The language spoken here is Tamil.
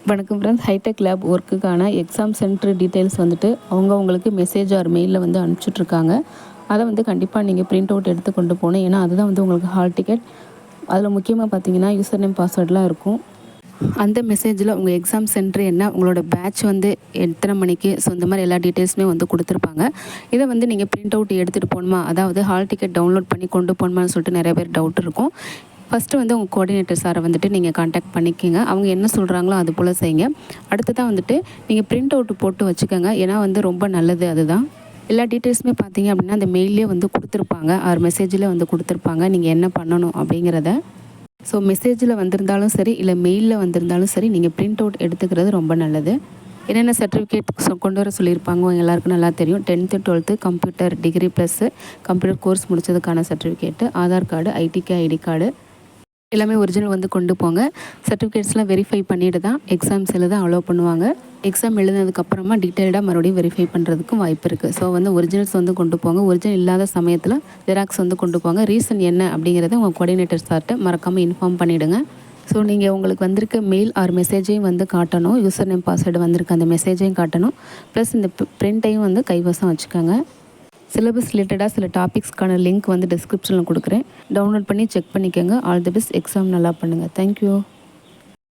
வணக்கம் ஃப்ரெண்ட்ஸ் ஹைடெக் லேப் ஒர்க்குக்கான எக்ஸாம் சென்டர் டீட்டெயில்ஸ் வந்துட்டு அவங்க உங்களுக்கு மெசேஜ் ஆர் மெயிலில் வந்து அனுப்பிச்சிட்ருக்காங்க அதை வந்து கண்டிப்பாக நீங்கள் பிரிண்ட் அவுட் எடுத்து கொண்டு போகணும் ஏன்னா அதுதான் வந்து உங்களுக்கு ஹால் டிக்கெட் அதில் முக்கியமாக பார்த்தீங்கன்னா யூசர் நேம் பாஸ்வேர்டெலாம் இருக்கும். அந்த மெசேஜில் உங்கள் எக்ஸாம் சென்டர் என்ன உங்களோட பேட்ச் வந்து எத்தனை மணிக்கு ஸோ இந்த மாதிரி எல்லா டீட்டெயில்ஸுமே வந்து கொடுத்துருப்பாங்க. இதை வந்து நீங்கள் பிரிண்ட் அவுட் எடுத்துகிட்டு போகணுமா? அதாவது ஹால் டிக்கெட் டவுன்லோட் பண்ணி கொண்டு போகணுமான்னு சொல்லிட்டு நிறைய பேர் டவுட் இருக்கும். ஃபஸ்ட்டு வந்து உங்கள் கோஆர்டினேட்டர் சாரை வந்துட்டு நீங்கள் காண்டாக்ட் பண்ணிக்கோங்க. அவங்க என்ன சொல்கிறாங்களோ அது போல் செய்யுங்க. அடுத்ததாக வந்துட்டு நீங்கள் பிரிண்ட் அவுட் போட்டு வச்சுக்கோங்க. ஏன்னா வந்து ரொம்ப நல்லது அதுதான். எல்லா டீட்டெயில்ஸுமே பார்த்தீங்க அப்படின்னா அந்த மெயிலே வந்து கொடுத்துருப்பாங்க. ஆர் மெசேஜில் வந்து கொடுத்துருப்பாங்க. நீங்கள் என்ன பண்ணணும் அப்படிங்கிறத. ஸோ மெசேஜில் வந்திருந்தாலும் சரி இல்லை மெயிலில் வந்திருந்தாலும் சரி நீங்கள் பிரிண்ட் அவுட் எடுத்துக்கிறது ரொம்ப நல்லது. என்னென்ன சர்டிஃபிகேட் கொண்டு வர சொல்லியிருப்பாங்க எல்லாருக்கும் நல்லா தெரியும். Tenth twelfth computer degree plus computer course முடித்ததுக்கான certificate Aadhaar card ஐடிக்கு ஐடி கார்டு எல்லாமே ஒரிஜினல் வந்து கொண்டு போங்க. சர்டிஃபிகேட்ஸ்லாம் வெரிஃபை பண்ணிவிட்டு தான் எக்ஸாம்ஸ் எழுத அலோவ் பண்ணுவாங்க. எக்ஸாம் எழுதினதுக்கப்புறமா டீட்டெயில்டாக மறுபடியும் வெரிஃபை பண்ணுறதுக்கும் வாய்ப்பு இருக்குது ஸோ வந்து ஒரிஜினல்ஸ் வந்து கொண்டு போங்க. ஒரிஜினல் இல்லாத சமயத்தில் ஜெராக்ஸ் வந்து கொண்டு போங்க. ரீசன் என்ன அப்படிங்கிறத உங்கள் கோஆர்டினேட்டர் சார்கிட்ட மறக்காமல் இன்ஃபார்ம் பண்ணிவிடுங்க ஸோ நீங்கள் உங்களுக்கு வந்திருக்க மெயில் ஆர் மெசேஜையும் வந்து காட்டணும். யூசர் நேம் பாஸ்வேர்டு வந்திருக்க. அந்த மெசேஜையும் காட்டணும். ப்ளஸ் இந்த பிரிண்ட்டையும் வந்து கைவசம் வச்சுக்கோங்க. சிலபஸ் ரிலேட்டடாக சில டாபிக்ஸ்க்கான லிங்க் வந்து டிஸ்கிரிப்ஷனில் கொடுக்குறேன். டவுன்லோட் பண்ணி செக் பண்ணிக்கோங்க. ஆல் தி பெஸ்ட் எக்ஸாம் நல்லா பண்ணுங்கள் தேங்க்யூ